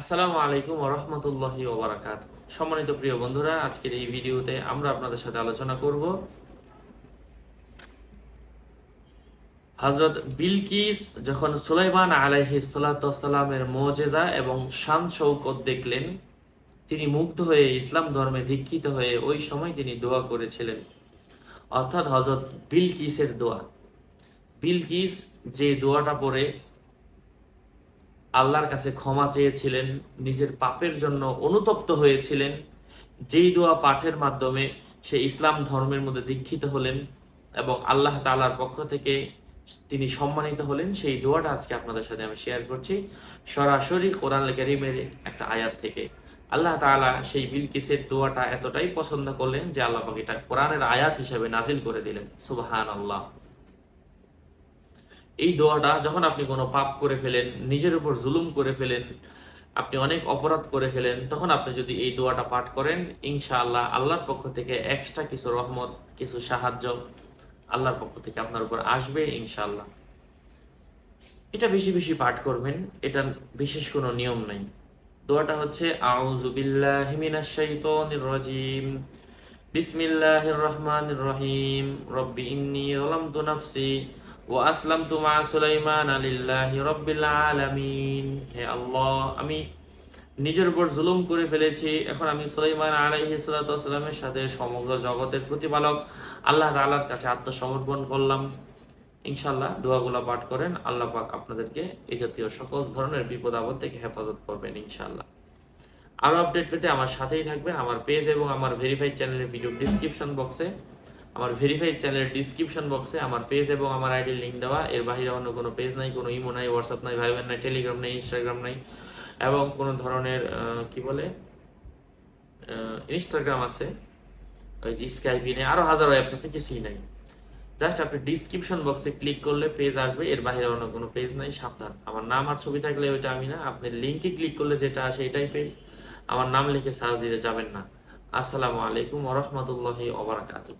আসসালামু আলাইকুম রহমতুল্লাহি ওবরাকাত সম্মানিত প্রিয় বন্ধুরা, আজকের এই ভিডিওতে আমরা আপনাদের সাথে আলোচনা করব হজরত বিলকিস যখন সুলাইমান আলাইহি সালামের মোজেজা এবং শান শৌকত দেখলেন, তিনি মুগ্ধ হয়ে ইসলাম ধর্মে দীক্ষিত হয়ে ওই সময় তিনি দোয়া করেছিলেন। অর্থাৎ হজরত বিলকিসের দোয়া। বিলকিস যে দোয়াটা পড়ে আল্লাহর কাছে ক্ষমা চেয়েছিলেন, নিজের পাপের জন্য অনুতপ্ত হয়েছিলেন। যেই দোয়া পাঠের মাধ্যমে সে ইসলাম ধর্মের মধ্যে দীক্ষিত হলেন এবং আল্লাহ তাআলার পক্ষ থেকে তিনি সম্মানিত হলেন, সেই দোয়াটা আজকে আপনাদের সাথে আমি শেয়ার করছি। সরাসরি কোরআন কারিমের একটা আয়াত থেকে। আল্লাহ তাআলা সেই বিলকিসের দোয়াটা এতটাই পছন্দ করলেন যে আল্লাহ পাক এটা কোরআনের আয়াত হিসেবে নাজিল করে দিলেন। সুবহান আল্লাহ এই দোয়াটা যখন আপনি কোনো পাপ করে ফেলেন, নিজের উপর জুলুম করে ফেলেন, আপনি অনেক অপরাধ করে ফেলেন, তখন আপনি যদি এই দোয়াটা পাঠ করেন, ইনশাআল্লাহ আল্লাহর পক্ষ থেকে এক্সট্রা কিছু রহমত, কিছু সাহায্য আল্লাহর পক্ষ থেকে আপনার উপর আসবে ইনশাআল্লাহ। এটা বেশি বেশি পাঠ করবেন, এটা বিশেষ কোনো নিয়ম নাই। দোয়াটা হচ্ছে, আউযু বিল্লাহি মিনাশ বিসমিল্লাহির রহমানির রহিম, রব্বি ইন্নী যালামতু নাফসি ওয়া আসলামতু মা সুলাইমান লিল্লাহি রাব্বিল আলামিন হে আল্লাহ, আমি নিজের উপর জুলুম করে ফেলেছি। এখন আমি সুলাইমান আলাইহি সালামের সাথে সমগ্র জগতের প্রতিপালক আল্লাহ তাআলার কাছে আত্মসমর্পণ করলাম। ইনশাল্লাহ দোয়াগুলো পাঠ করেন, আল্লাহ পাক আপনাদেরকে এই জাতীয় সকল ধরনের বিপদ আপদ থেকে হেফাজত করবেন ইনশাল্লাহ আরও আপডেট পেতে আমার সাথেই থাকবেন। আমার পেজ এবং আমার ভেরিফাইড চ্যানেলের ভিডিও ডিসক্রিপশন বক্সে আমার ভেরিফাইড চ্যানেলের ডিসক্রিপশন বক্সে আমার পেজ এবং আমার আইডির লিঙ্ক দেওয়া। এর বাইরে অন্য কোনো পেজ নাই, কোনো ইমো নাই হোয়াটসঅ্যাপ নাই ভাইবেন নাই টেলিগ্রাম নাই ইনস্টাগ্রাম নাই। এবং কোনো ধরনের কি বলে ইনস্টাগ্রাম আছে, ওই স্কাইপি নেই আরও হাজারো অ্যাপস আছে, কিছুই নাই। জাস্ট আপনি ডিসক্রিপশন বক্সে ক্লিক করলে পেজ আসবে, এর বাইরে অন্য কোনো পেজ নাই, সাবধান। আমার নাম আর ছবি থাকলে ওইটা আমি না, আপনি লিঙ্কে ক্লিক করলে যেটা আসে এটাই পেজ আমার নাম লিখে সার্চ দিতে যাবেন না। আসসালামু আলাইকুম ওরহমতুল্লাহি ওবরাকাতুহ